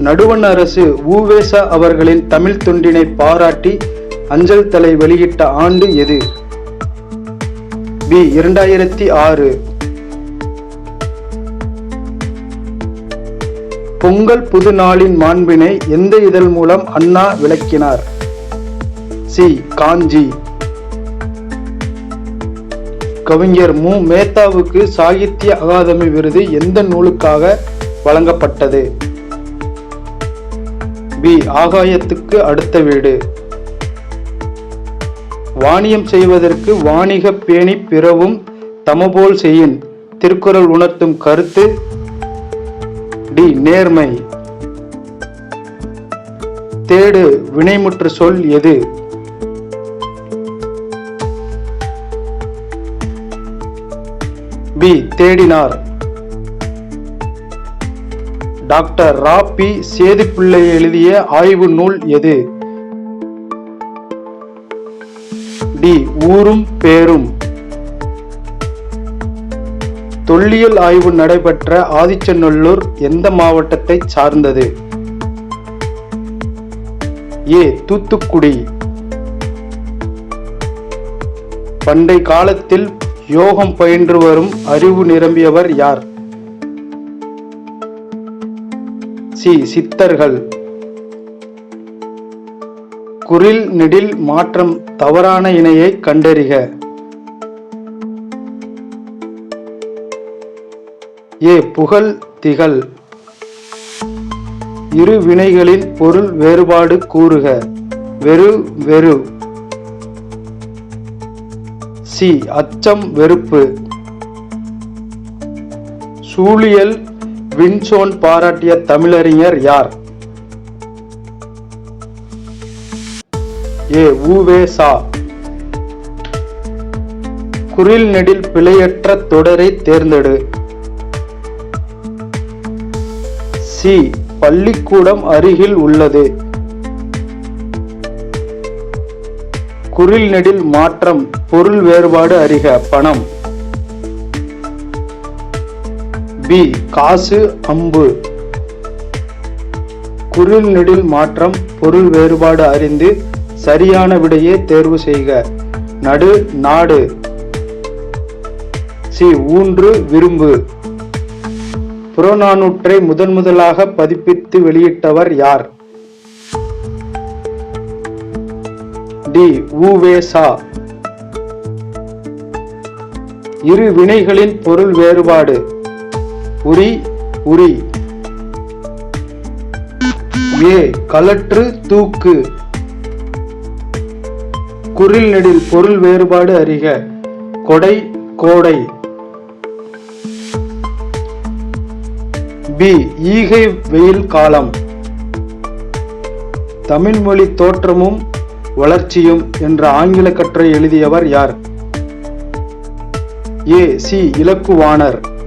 நடுவண் அரசு ஊவேசா அவர்களின் தமிழ் தொண்டினை பாராட்டி அஞ்சல் தலை வெளியிட்ட ஆண்டு எது? பி இரண்டாயிரத்தி ஆறு. பொங்கல் புது நாளின் மாண்பினை எந்த இதழ் மூலம் அண்ணா விளக்கினார்? சி காஞ்சி. கவிஞர் மு. மேத்தாவுக்கு சாகித்ய அகாதமி விருது எந்த நூலுக்காக வழங்கப்பட்டது? பி ஆகாயத்துக்கு அடுத்த வீடு. வாணியம் செய்வதற்கு வாணிக பேணி பிறவும் தமபோல் செய்யின். திருக்குறள் உணர்த்தும் கருத்து டி நேர்மை. தேடு வினைமுற்று சொல் எது? பி தேடினார். டாக்டர் ரா பி சேதுப்பிள்ளை எழுதிய ஆய்வு நூல் எது? டி. ஊரும் பேரும். தொல்லியல் ஆய்வு நடைபெற்ற ஆதிச்சநல்லூர் எந்த மாவட்டத்தை சார்ந்தது? ஏ. தூத்துக்குடி. பண்டை காலத்தில் யோகம் பயின்று வரும் அறிவு நிரம்பியவர் யார்? சி சித்தர்கள். குரில் நெடில் மாற்றம் தவறான இணையை கண்டறிக. ஏ புகழ் திகழ். இரு வினைகளின் பொருள் வேறுபாடு கூறுக. வெறு வெறு. சி அச்சம் வெறுப்பு. சூழியல் வின்சோன் பாராட்டிய தமிழறிஞர் யார்? ஏ. ஊவே சா. குரில் நெடில் பிழையற்ற தொடரை தேர்ந்தெடு. சி. பள்ளிக்கூடம் அருகில் உள்ளது. குரில் நெடில் மாற்றம் பொருள் வேறுபாடு அறிக பணம். பி காசு அம்பு. குரில் நெடில் மாற்றம் பொருள் வேறுபாடு அறிந்து சரியான விடையே தேர்வு செய்க. நடு நாடு. சி ஊன்று விரும்பு. புறநானூற்றை முதன் முதலாக பதிப்பித்து வெளியிட்டவர் யார்? டி உவேசா இரு வினைகளின் பொருள் வேறுபாடு. உரி உரி. ஏ கலற்று தூக்கு. குரில் நெடில் பொருள் வேறுபாடு அறிக. கொடை கோடை. பி ஈகை வெயில் காலம். தமிழ் மொழி தோற்றமும் வளர்ச்சியும் என்ற ஆங்கில கட்டுரை எழுதியவர் யார்? A C Ilakkuvanar.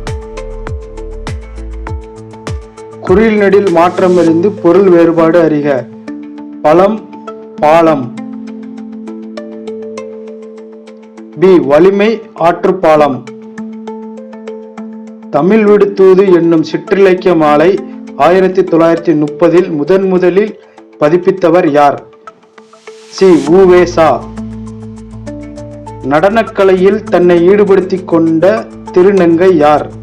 குறியில் நெடில் மாற்றமறிந்து பொருள் வேறுபாடு அறிக. பழம் பாலம். பி. வலிமை ஆற்றுப்பாலம் தமிழ் விடுத்தூது என்னும் சிற்றிலக்கிய மாலை ஆயிரத்தி தொள்ளாயிரத்தி முப்பதில் முதன் முதலில் பதிப்பித்தவர் யார்? சி. உவேசா நடனக்கலையில் தன்னை ஈடுபடுத்திக் கொண்ட திருநங்கை யார்?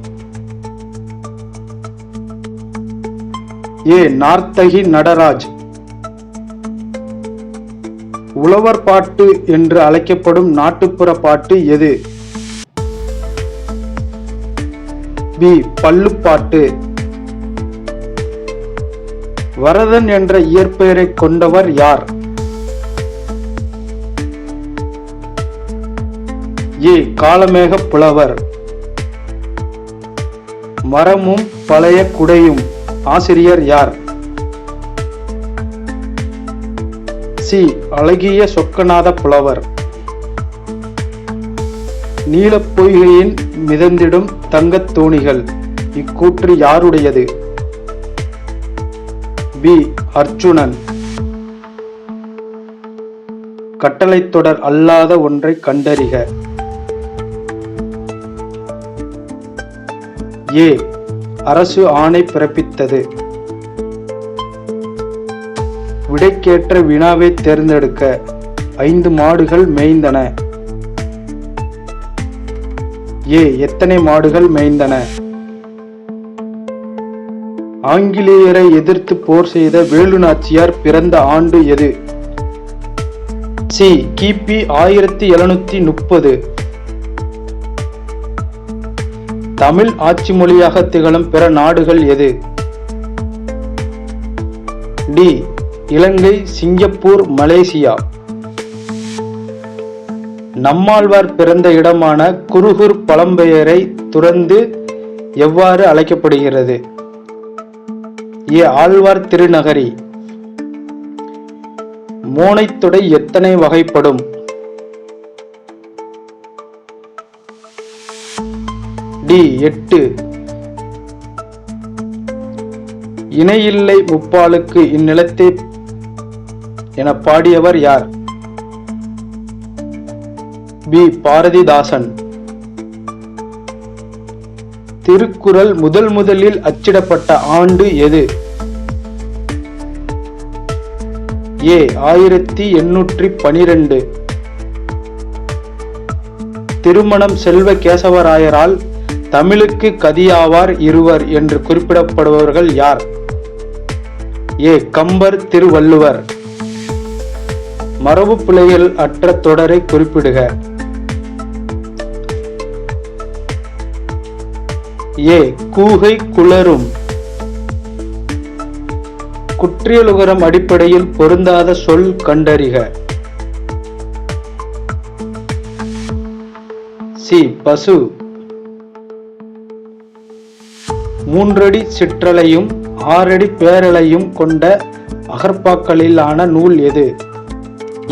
ஏ நார்த்தகி நடராஜ். உழவர் பாட்டு என்று அழைக்கப்படும் நாட்டுப்புற பாட்டு எது? பி. பல்லுப்பாட்டு வரதன் என்ற இயற்பெயரை கொண்டவர் யார்? ஏ. காலமேக புலவர். மரமும் பழைய குடையும். ஆசிரியர் யார்? சி. அழகிய சொக்கநாத புலவர். நீலப் பொய்கையின் மிதந்திடும் தங்கத் தோணிகள் இக்கூற்று யாருடையது? பி. அர்ஜுனன். கட்டளை தொடர் அல்லாத ஒன்றை கண்டறிக. ஏ. அரசு ஆணை பிறப்பித்தது. விடைக்கேற்ற வினாவை தேர்ந்தெடுக்க ஐந்து மாடுகள் மேய்ந்தன. ஏ எத்தனை மாடுகள் மேய்ந்தன? ஆங்கிலேயரை எதிர்த்து போர் செய்த வேலு நாச்சியார் பிறந்த ஆண்டு எது? சி கிபி ஆயிரத்தி எழுநூத்தி முப்பது. தமிழ் ஆட்சி மொழியாக திகழும் பிற நாடுகள் எது? D. Ilangai Singapore Malaysia. Nammalvar பிறந்த இடமான குருகூர் பழம்பெயரை துறந்து எவ்வாறு அழைக்கப்படுகிறது? ஏ. ஆழ்வார் திருநகரி. மோனைத்தொடை எத்தனை வகைப்படும்? டி எட்டு. இணையில்லை முப்பாலுக்கு இந்நிலத்தை என பாடியவர் யார்? பி. பாரதிதாசன். திருக்குறள் முதல் முதலில் அச்சிடப்பட்ட ஆண்டு எது? ஏ. ஆயிரத்தி எண்ணூற்றி பனிரெண்டு. திருமணம் செல்வ கேசவராயரால் தமிழுக்கு கதியாவார் இருவர் என்று குறிப்பிடப்படுபவர்கள் யார்? ஏ. கம்பர் திருவள்ளுவர். மரபு பிழைகள் அற்ற தொடரை குறிப்பிடுக. ஏ. கூகை குளரும் குற்றியலுகரம் அடிப்படையில் பொருந்தாத சொல் கண்டறிக. சி. பசு. மூன்றடி சிற்றலையும் ஆறடி பேரலையும் கொண்ட அகற்பாக்களிலான நூல் எது?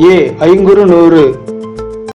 ஏ ஐங்குறு நூறு